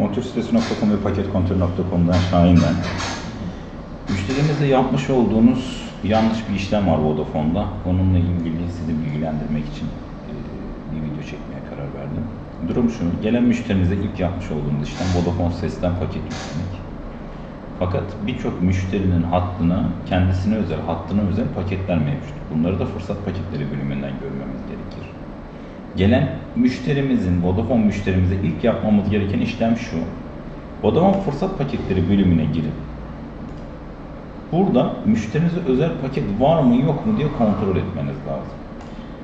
Kontürsitesi.com ve paketkontür.com'dan Şahin ben. Müşterimizle yapmış olduğunuz yanlış bir işlem var Vodafone'da. Onunla ilgili sizi bilgilendirmek için e, bir video çekmeye karar verdim. Durum şu, gelen müşterimize ilk yapmış olduğumuz işlem Vodafone Ses'ten paket yüklemek. Fakat birçok müşterinin hattına, kendisine özel, hattına özel paketler mevcut. Bunları da fırsat paketleri bölümünden görmemiz gerekir. Gelen müşterimizin, Vodafone müşterimize ilk yapmamız gereken işlem şu. Vodafone fırsat paketleri bölümüne girip burada müşterinize özel paket var mı yok mu diye kontrol etmeniz lazım.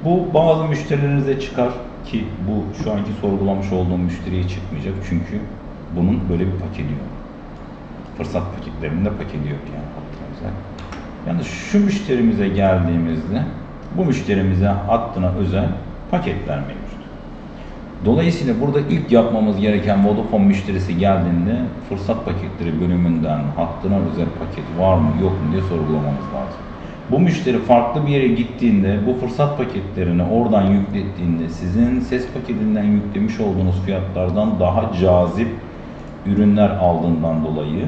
Bu bazı müşterilerinize çıkar ki bu şu anki sorgulamış olduğum müşteriye çıkmayacak çünkü bunun böyle bir paketi yok. Fırsat paketlerinde paketi yok yani hattına özel. Yani şu müşterimize geldiğimizde bu müşterimize hattına özel paketler mevcut. Dolayısıyla burada ilk yapmamız gereken Vodafone müşterisi geldiğinde fırsat paketleri bölümünden hattına özel paket var mı yok mu diye sorgulamamız lazım. Bu müşteri farklı bir yere gittiğinde bu fırsat paketlerini oradan yüklettiğinde sizin ses paketinden yüklemiş olduğunuz fiyatlardan daha cazip ürünler aldığından dolayı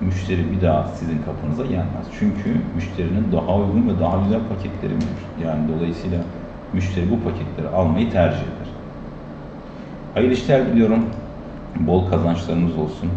müşteri bir daha sizin kapınıza gelmez. Çünkü müşterinin daha uygun ve daha güzel paketleri mevcut. Yani dolayısıyla müşteri bu paketleri almayı tercih eder. Hayırlı işler diliyorum. Bol kazançlarınız olsun.